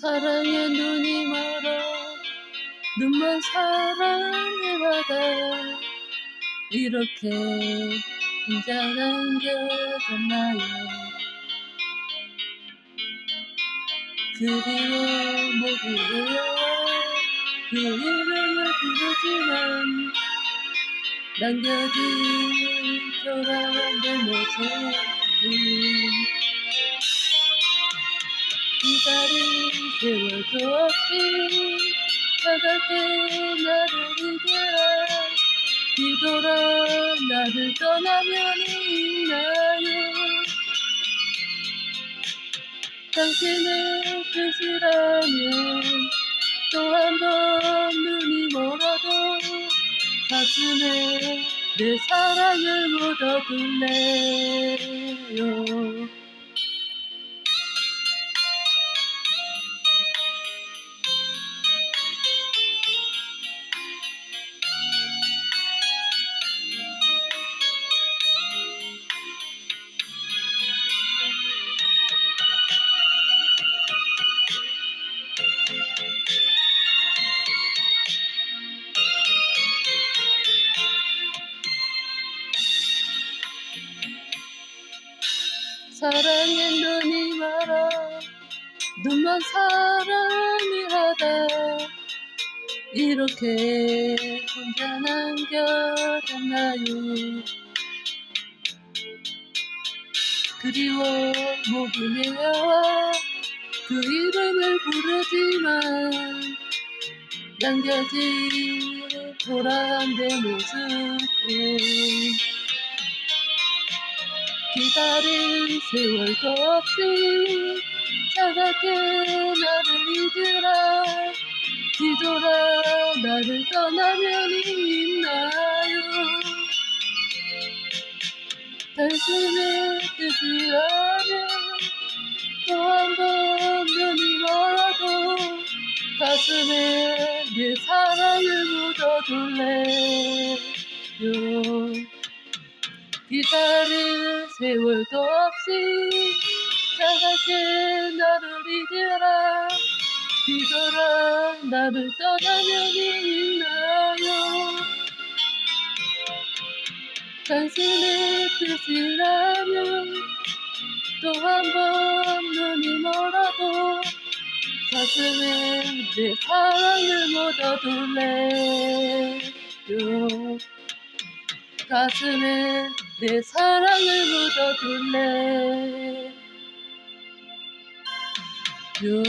사랑에 눈이 멀어 눈만 사랑의 바다 이렇게 혼자 남겨졌나요? 그리워 목이 외워 그 이름을 부르지만 남겨진 초라한 내 모습은 기다린 세월도 없이 차갑게 나를 이겨라. 뒤돌아 나를 떠나면 있나요? 당신의 뜻이라면 또 한 번 눈이 멀어도 가슴에 내 사랑을 묻어둘래 사랑의 눈이 멀어 눈만 사랑이 하다. 이렇게 혼자 남겨졌나요 그리워 메어와 그 이름을 부르지만 남겨진 초라한 내 모습은 기다린 세월도 없이 차갑게 나를 잊으라. 뒤돌아 나를 떠나면 있나요? 당신의 뜻이라면 또 한 번 눈이 멀어도 가슴에 내 사랑을 묻어둘래요 기다릴 세월도 없이 차갑게 나를 잊으라. 뒤돌아 나를 떠나면 있나요? 당신의 뜻이라면 또 한 번 눈이 멀어도 가슴에 내 사랑을 묻어둘래요 가슴에 내 사랑을 묻어둘래. 요